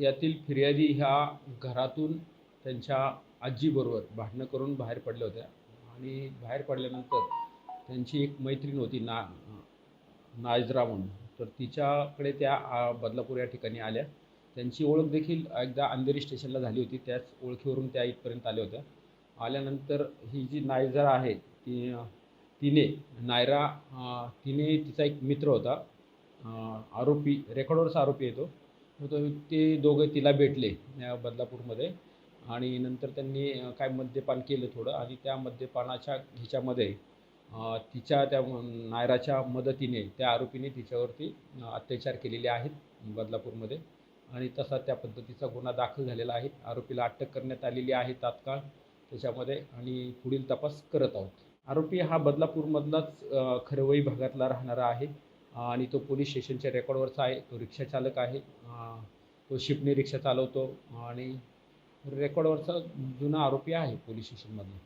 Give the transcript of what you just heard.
यातील फिर्यादी ह्या घरातून त्यांच्या आजीबरोबर भांडणं करून बाहेर पडल्या होत्या. आणि बाहेर पडल्यानंतर त्यांची एक मैत्रीण होती ना नाजरा म्हणून. तर तिच्याकडे त्या बदलापूर या ठिकाणी आल्या. त्यांची ओळख देखील एकदा अंधेरी स्टेशनला झाली होती. त्याच ओळखीवरून त्या इथपर्यंत आल्या होत्या. आल्यानंतर ही जी नायजरा आहे ती तिने नायरा तिने तिचा एक मित्र होता. आरोपी रेकॉर्डवरचा आरोपी येतो तो ते दोघं तिला भेटले बदलापूरमध्ये. आणि नंतर त्यांनी काय मद्यपान केलं थोडं. आणि त्या मद्यपानाच्या ह्याच्यामध्ये तिच्या त्या नायराच्या मदतीने त्या आरोपीने तिच्यावरती अत्याचार केलेले आहेत बदलापूरमध्ये. आणि तसा त्या पद्धतीचा गुन्हा दाखल झालेला आहे. आरोपीला अटक करण्यात आलेली आहे तात्काळ त्याच्यामध्ये आणि पुढील तपास करत आहोत. आरोपी हा बदलापूरमधलाच खरवई भागातला राहणारा आहे. आणि तो पोलीस स्टेशनच्या रेकॉर्डवरचा आहे. तो रिक्षाचालक आहे. तो शिपने रिक्षा चालवतो. आणि रेकॉर्डवरचा जुना आरोपी आहे पोलीस स्टेशनमधला